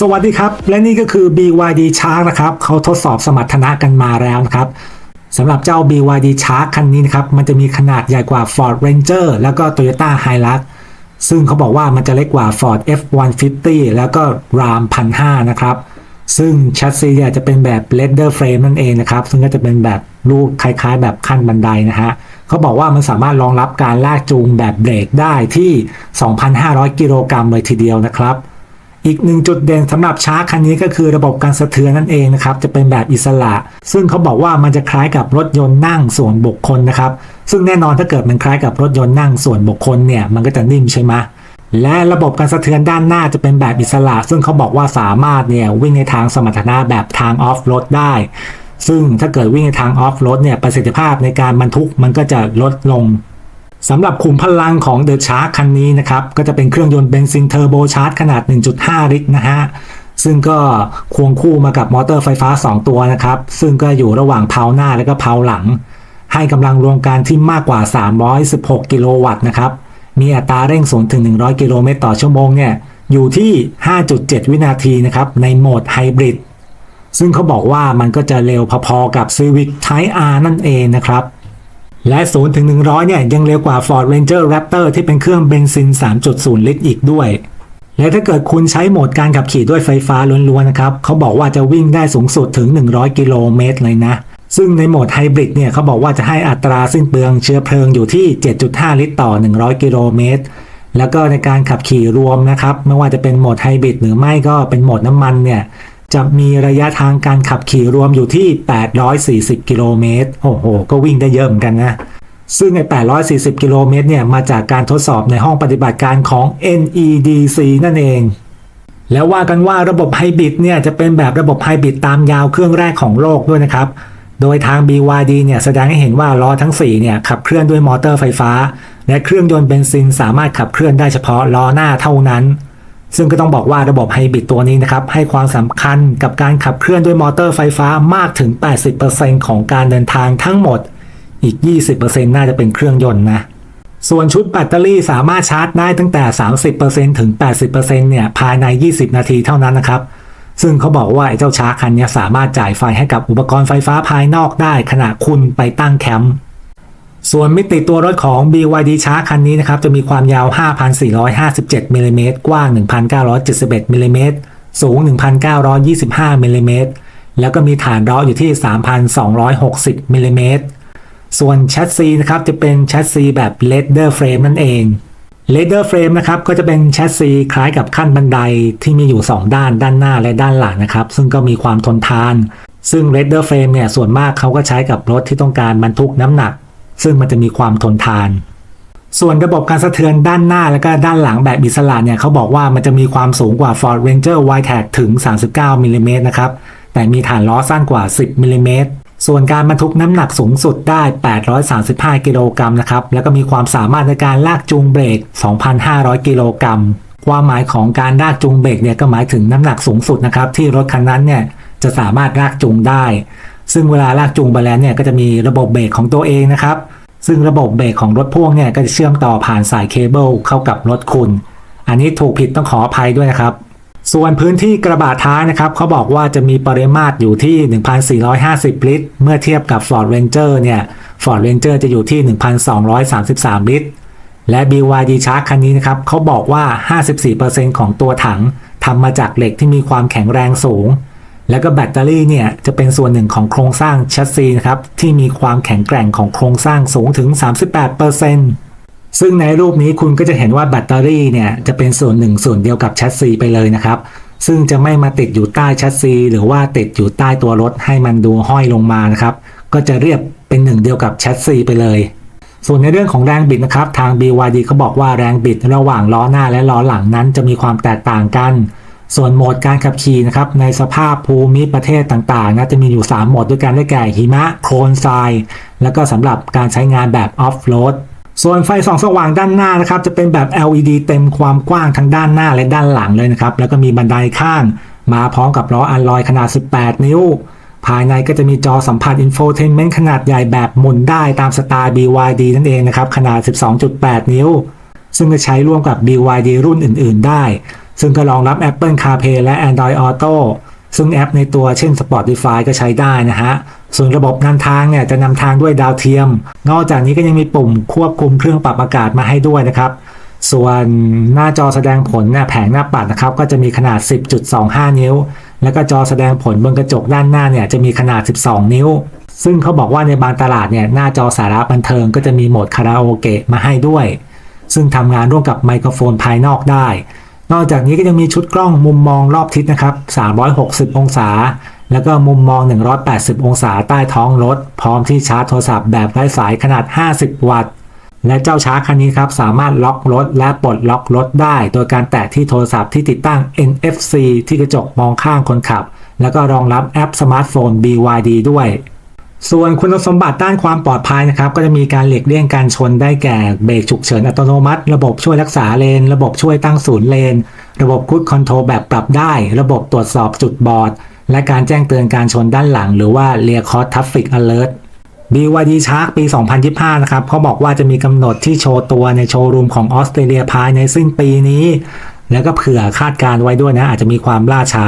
สวัสดีครับ และนี่ก็คือ BYD Shark นะครับเขาทดสอบสมรรถนะกันมาแล้วนะครับสำหรับเจ้า BYD Shark คันนี้นะครับ มันจะมีขนาดใหญ่กว่า Ford Ranger แล้วก็ Toyota Hilux ซึ่งเขาบอกว่ามันจะเล็กกว่า Ford F150 แล้วก็ Ram 1,500นะครับ ซึ่งแชสซีจะเป็นแบบ leather frame นั่นเองนะครับ ซึ่งก็จะเป็นแบบรูปคล้ายๆ แบบขั้นบันไดนะฮะเขาบอกว่ามันสามารถรองรับการลากจูงแบบเบรกได้ที่ 2,500 กิโลกรัมเลยทีเดียวนะครับ อีกหนึ่งจุดเด่นสำหรับชาร์คคันนี้ก็คือระบบการสะเทือนนั่นเองนะครับจะเป็นแบบอิสระ ซึ่งเขาบอกว่ามันจะคล้ายกับรถยนต์นั่งส่วนบุคคลนะครับซึ่งแน่นอนถ้าเกิดมันคล้ายกับรถยนต์นั่งส่วนบุคคลเนี่ยมันก็จะนิ่มใช่ไหมและระบบการสะเทือนด้านหน้าจะเป็นแบบอิสระ ซึ่งเขาบอกว่าสามารถเนี่ยวิ่งในทางสมรรถนะแบบทางออฟโรดได้ ซึ่งถ้าเกิดวิ่งในทางออฟโรดเนี่ยประสิทธิภาพในการบรรทุกมันก็จะลดลง สำหรับขุมพลังของ The Shark คันนี้นะครับ ก็จะเป็นเครื่องยนต์เบนซินเทอร์โบชาร์จขนาด 1.5 ลิตรนะฮะ ซึ่งก็ควงคู่มากับมอเตอร์ไฟฟ้า 2 ตัวนะครับ ซึ่งก็อยู่ระหว่างเพาหน้าและก็เพาหลัง ให้กำลังรวมการที่มากกว่า 316 กิโลวัตต์นะครับ มีอัตราเร่ง0ถึง 100 กิโลเมตรต่อชั่วโมงเนี่ยอยู่ที่ 5.7 วินาทีนะครับ ในโหมดไฮบริดซึ่งเขาบอกว่ามันก็จะเร็วพอๆกับ Civic Type R นั่นเองนะครับ และ 0 ถึง 100 เนี่ย ยังเร็วกว่า Ford Ranger Raptor ที่เป็นเครื่องเบนซิน 3.0 ลิตรอีกด้วย และถ้าเกิดคุณใช้โหมดการขับขี่ด้วยไฟฟ้าล้วนๆนะครับ เขาบอกว่าจะวิ่งได้สูงสุดถึง 100 กิโลเมตรเลยนะ ซึ่งในโหมดไฮบริดเนี่ยเขาบอกว่าจะให้อัตราสิ้นเปลืองเชื้อเพลิงอยู่ที่ 7.5 ลิตรต่อ 100 กิโลเมตร แล้วก็ในการขับขี่รวมนะครับ ไม่ว่าจะเป็นโหมดไฮบริดหรือไม่ก็เป็นโหมดน้ำมันเนี่ย จะมีระยะทางการขับขี่รวมอยู่ที่ 840 กิโลเมตร โอ้โห ก็วิ่งได้เยอะเหมือนกันนะ ซึ่งใน 840 กิโลเมตรเนี่ย มาจากการทดสอบในห้องปฏิบัติการของ NEDC นั่นเอง แล้วว่ากันว่าระบบไฮบริดเนี่ย จะเป็นแบบระบบไฮบริดตามยาวเครื่องแรกของโลกด้วยนะครับ โดยทาง BYD เนี่ย แสดงให้เห็นว่าล้อทั้ง 4 เนี่ย ขับเคลื่อนด้วยมอเตอร์ไฟฟ้า และเครื่องยนต์เบนซินสามารถขับเคลื่อนได้เฉพาะล้อหน้าเท่านั้น ซึ่งก็ต้องบอกว่าระบบไฮบริดตัวนี้นะครับให้ความสำคัญกับการขับเคลื่อนด้วยมอเตอร์ไฟฟ้ามากถึง 80%ของการเดินทางทั้งหมด อีก 20%น่าจะเป็นเครื่องยนต์นะส่วนชุดแบตเตอรี่สามารถชาร์จได้ตั้งแต่ 30%ถึง 80%เนี่ยภายใน 20 นาทีเท่านั้นนะครับ ซึ่งเขาบอกว่าไอ้เจ้าชาร์จคันนี้สามารถจ่ายไฟให้กับอุปกรณ์ไฟฟ้าภายนอกได้ขณะคุณไปตั้งแคมป์ ส่วนมิติตัวรถของ BYD Shark คันนี้นะครับจะมีความยาว 5,457มิลลิเมตรกว้าง 1,971มิลลิเมตรสูง 1,925มิลลิเมตรแล้วก็มีฐานล้ออยู่ที่ 3,260มิลลิเมตรส่วนแชสซีนะครับจะเป็นแชสซีแบบ leather frame นั่นเอง leather frame นะครับก็จะเป็นแชสซีคล้ายกับขั้นบันไดที่มีอยู่ 2 ด้านด้านหน้าและด้านหลังนะครับซึ่งก็มีความทนทาน ซึ่ง leather frame เนี่ยส่วนมากเขาก็ใช้กับรถที่ต้องการบรรทุกน้ำหนัก ซึ่งมันจะมีความทนทาน ส่วนระบบการสะเทือนด้านหน้าและก็ด้านหลังแบบอิสระเนี่ยเขาบอกว่ามันจะมีความสูงกว่า Ford Ranger Wildtrak ถึง 39มิลลิเมตรนะครับ แต่มีฐานล้อสั้นกว่า 10มิลลิเมตรส่วนการบรรทุกน้ำหนักสูงสุดได้ 835 กิโลกรัมนะครับ แล้วก็มีความสามารถในการลากจูงเบรก 2,500 กิโลกรัม ความหมายของการลากจูงเบรกเนี่ยก็หมายถึงน้ำหนักสูงสุดนะครับที่รถคันนั้นเนี่ยจะสามารถลากจูงได้ ซึ่งเวลาลากจูงไปแล้วเนี่ยก็จะมีระบบเบรกของตัวเองนะครับ ซึ่งระบบเบรกของรถพ่วงเนี่ยก็จะเชื่อมต่อผ่านสายเคเบิลเข้ากับรถคุณ อันนี้ถูกผิดต้องขออภัยด้วยนะครับ ส่วนพื้นที่กระบะท้ายนะครับเขาบอกว่าจะมีปริมาตรอยู่ที่ 1,450 ลิตร เมื่อเทียบกับ Ford Ranger เนี่ย Ford Ranger จะอยู่ที่ 1,233 ลิตร และ BYD Shark คันนี้นะครับเขาบอกว่า 54%ของตัวถังทำมาจากเหล็กที่มีความแข็งแรงสูง แล้วก็แบตเตอรี่เนี่ยจะเป็นส่วนหนึ่งของโครงสร้างแชสซีนะครับที่มีความแข็งแกร่งของโครงสร้างสูงถึง 38%ซึ่งในรูปนี้คุณก็จะเห็นว่าแบตเตอรี่เนี่ยจะเป็นส่วนหนึ่งส่วนเดียวกับแชสซีไปเลยนะครับซึ่งจะไม่มาติดอยู่ใต้แชสซี หรือว่าติดอยู่ใต้ตัวรถให้มันดูห้อยลงมานะครับก็จะเรียบเป็นหนึ่งเดียวกับแชสซีไปเลย ส่วนในเรื่องของแรงบิดนะครับทาง BYD เขาบอกว่าแรงบิดระหว่างล้อหน้าและล้อหลังนั้นจะมีความแตกต่างกัน ส่วนโหมดการขับขี่นะครับในสภาพภูมิประเทศต่างๆนะจะมีอยู่ 3 โหมดด้วยกันได้แก่หิมะ โคลนทราย แล้วก็สำหรับการใช้งานแบบออฟโรดส่วนไฟส่องสว่างด้านหน้านะครับจะเป็นแบบ LED เต็มความกว้างทั้งด้านหน้าและด้านหลังเลยนะครับแล้วก็มีบันไดข้าง มาพร้อมกับล้ออัลลอยขนาด 18 นิ้ว ภายในก็จะมีจอสัมผัสอินโฟเทนเมนต์ขนาดใหญ่แบบหมุนได้ตามสไตล์ BYD นั่นเองนะครับขนาด 12.8 นิ้ว ซึ่งจะใช้ร่วมกับ BYD รุ่นอื่น ๆ ได้ ซึ่งก็รองรับ Apple CarPlay และ Android Auto ซึ่งแอปในตัวเช่น Spotify ก็ใช้ได้นะฮะ ส่วนระบบนำทางเนี่ยจะนำทางด้วยดาวเทียม นอกจากนี้ก็ยังมีปุ่มควบคุมเครื่องปรับอากาศมาให้ด้วยนะครับ ส่วนหน้าจอแสดงผลเนี่ยแผงหน้าปัดนะครับ ก็จะมีขนาด 10.25 นิ้ว แล้วก็จอแสดงผลบนกระจกด้านหน้าเนี่ยจะมีขนาด 12 นิ้ว ซึ่งเขาบอกว่าในบางตลาดเนี่ยหน้าจอสาระบันเทิงก็จะมีโหมดคาราโอเกะมาให้ด้วย ซึ่งทำงานร่วมกับไมโครโฟนภายนอกได้ นอกจากนี้ก็ยังมีชุดกล้องมุมมองรอบทิศนะครับ 360 องศา แล้วก็มุมมอง 180 องศาใต้ท้องรถ พร้อมที่ชาร์จโทรศัพท์แบบไร้สายขนาด 50 วัตต์ และเจ้าชาร์จคันนี้ครับ สามารถล็อกรถและปลดล็อกรถได้ โดยการแตะที่โทรศัพท์ที่ติดตั้ง NFC ที่กระจกมองข้างคนขับ แล้วก็รองรับแอปสมาร์ทโฟน BYD ด้วย ส่วนคุณสมบัติด้านความปลอดภัยนะครับ ก็จะมีการหลีกเลี่ยงการชนได้แก่เบรกฉุกเฉินอัตโนมัติ ระบบช่วยรักษาเลน ระบบช่วยตั้งศูนย์เลน ระบบคุดคอนโทรลแบบปรับได้ ระบบตรวจสอบจุดบอด และการแจ้งเตือนการชนด้านหลัง หรือว่า Rear Cross Traffic Alert BYD Shark ปี 2025 นะครับเขาบอกว่าจะมีกำหนดที่โชว์ตัวในโชว์รูมของออสเตรเลียภายในสิ้นปีนี้ แล้วก็เผื่อคาดการไว้ด้วยนะอาจจะมีความล่าช้า